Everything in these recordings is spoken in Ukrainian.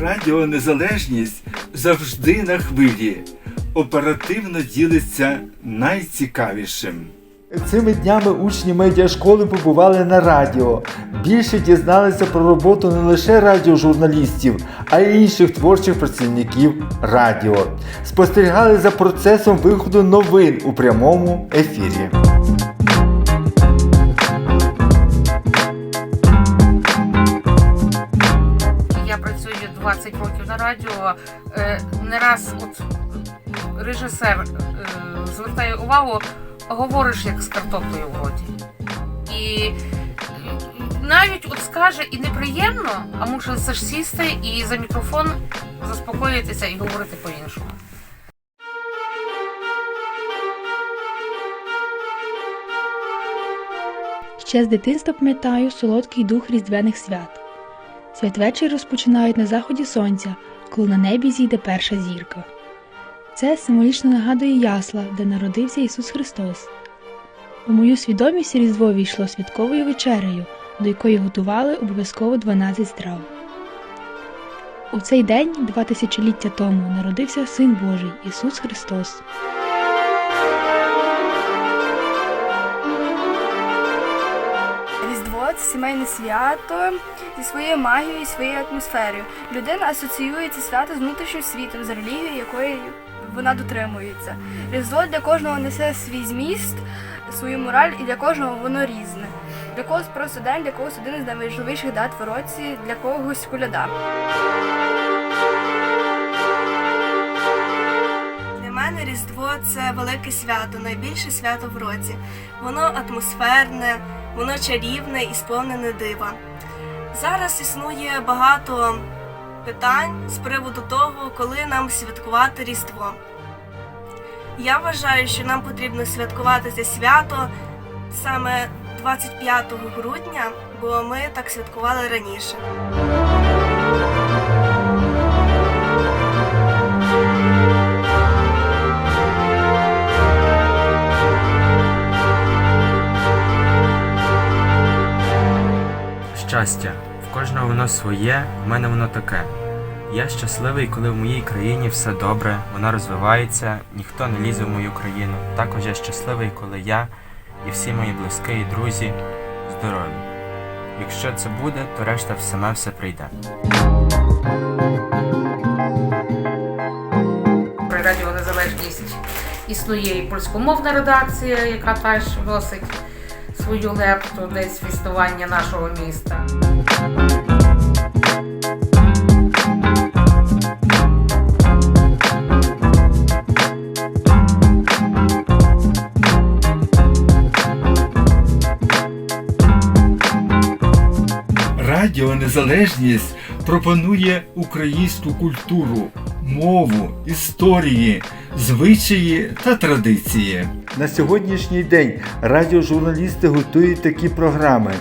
Радіо Незалежність завжди на хвилі. Оперативно ділиться найцікавішим. Цими днями учні медіашколи побували на радіо. Більше дізналися про роботу не лише радіожурналістів, а й інших творчих працівників радіо. Спостерігали за процесом виходу новин у прямому ефірі. 20 років на радіо. Е, Не раз от режисер е, звертає увагу, говориш як з картоплею в роті. І навіть от скаже і неприємно, а мусиш сісти і за мікрофон заспокоїтися і говорити по-іншому. Ще з дитинства пам'ятаю солодкий дух різдвяних свят. Святвечір розпочинають на заході сонця, коли на небі зійде перша зірка. Це символічно нагадує ясла, де народився Ісус Христос. У мою свідомість Різдво війшло святковою вечерею, до якої готували обов'язково 12 страв. У цей день, два тисячоліття тому, народився Син Божий Ісус Христос. Сімейне свято зі своєю магією і своєю атмосферою. Людина асоціює це свято з внутрішнім світом, з релігією, якої вона дотримується. Різдво для кожного несе свій зміст, свою мораль, і для кожного воно різне. Для когось просто день, для когось один із найважливіших дат в році, для когось коляда. Різдво це велике свято, найбільше свято в році. Воно атмосферне, воно чарівне і сповнене дива. Зараз існує багато питань з приводу того, коли нам святкувати Різдво. Я вважаю, що нам потрібно святкувати це свято саме 25 грудня, бо ми так святкували раніше. Щастя. В кожного воно своє, в мене воно таке. Я щасливий, коли в моїй країні все добре, вона розвивається, ніхто не лізе в мою країну. Також я щасливий, коли я і всі мої близькі і друзі здорові. Якщо це буде, то решта саме все прийде. При Радіо Незалежність існує і польськомовна редакція, яка теж вносить свою лепту десь в існування нашого міста. Радіо Незалежність пропонує українську культуру, мову, історії, звичаї та традиції. На сьогоднішній день радіожурналісти готують такі програми: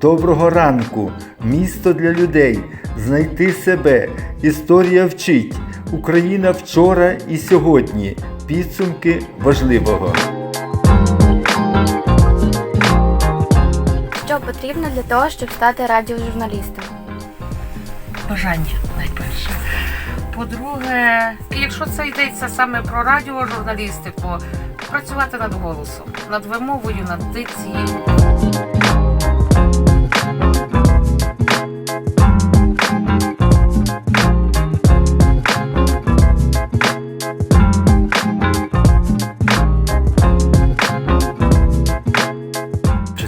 Доброго ранку, Місто для людей, Знайти себе, Історія вчить, Україна вчора і сьогодні. Підсумки важливого. Що потрібно для того, щоб стати радіожурналістом? Бажання найперше. По-друге, якщо це йдеться саме про радіожурналістику, працювати над голосом, над вимовою, над дицією.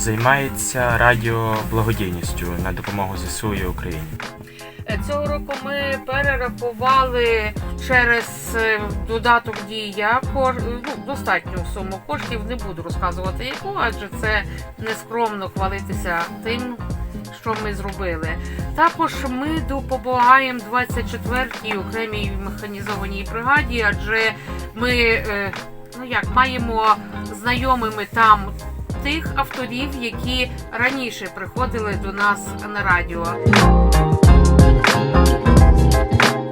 Займається радіо благодійністю на допомогу ЗСУ і Україні? Цього року ми перерахували через е, додаток дія ну, достатню суму коштів. Не буду розказувати яку, адже це нескромно хвалитися тим, що ми зробили. Також ми допомагаємо 24-й окремій механізованій бригаді, адже ми е, ну як маємо знайомими там. Тих авторів, які раніше приходили до нас на радіо.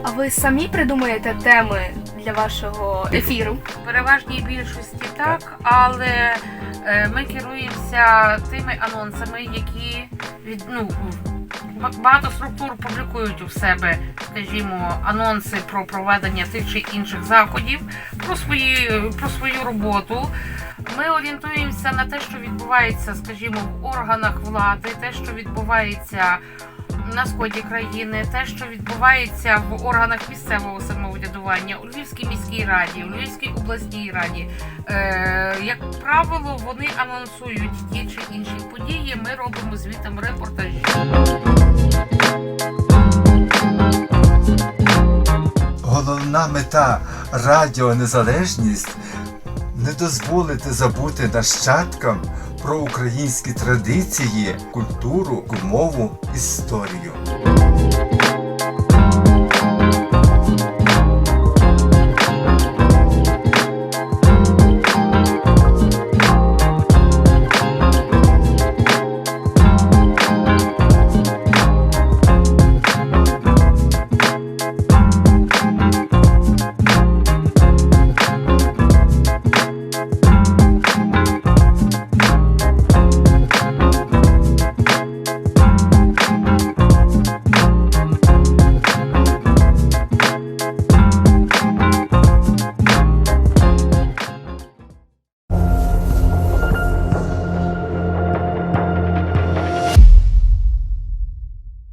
А ви самі придумуєте теми для вашого ефіру? В переважній більшості так, але е, ми керуємося тими анонсами, які від ну багато структур публікують у себе, скажімо, анонси про проведення тих чи інших заходів, про свої про свою роботу. Ми орієнтуємося на те, що відбувається, скажімо, в органах влади, те, що відбувається на сході країни, те, що відбувається в органах місцевого самоврядування, у Львівській міській раді, у Львівській обласній раді. Е, як правило, вони анонсують ті чи інші події. Ми робимо звітом репортажі. Головна мета Радіо Незалежність не дозволити забути нащадкам про українські традиції, культуру, мову, історію.